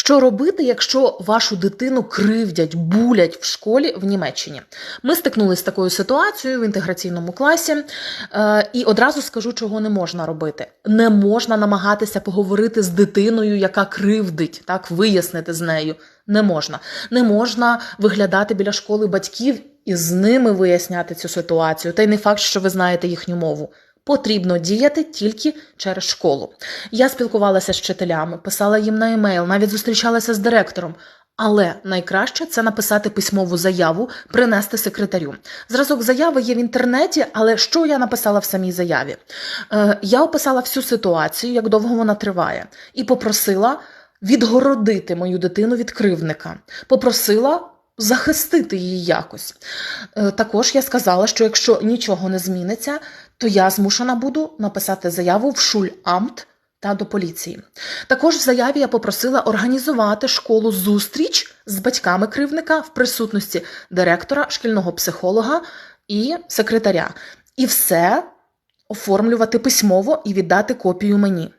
Що робити, якщо вашу дитину кривдять, булять в школі в Німеччині? Ми стикнулися з такою ситуацією в інтеграційному класі, е, і одразу скажу, чого не можна робити. Не можна намагатися поговорити з дитиною, яка кривдить, так вияснити з нею. Не можна. Не можна виглядати біля школи батьків і з ними виясняти цю ситуацію. Та й не факт, що ви знаєте їхню мову. Потрібно діяти тільки через школу. Я спілкувалася з вчителями, писала їм на емейл, навіть зустрічалася з директором. Але найкраще це написати письмову заяву, принести секретарю. Зразок заяви є в інтернеті, але що я написала в самій заяві? Е, я описала всю ситуацію, як довго вона триває, і попросила відгородити мою дитину від кривдника. Попросила захистити її якось. Е, Також я сказала, що якщо нічого не зміниться, то я змушена буду написати заяву в Шульамт та до поліції. Також в заяві я попросила організувати школу зустріч з батьками кривника в присутності директора, шкільного психолога і секретаря. І все оформлювати письмово і віддати копію мені.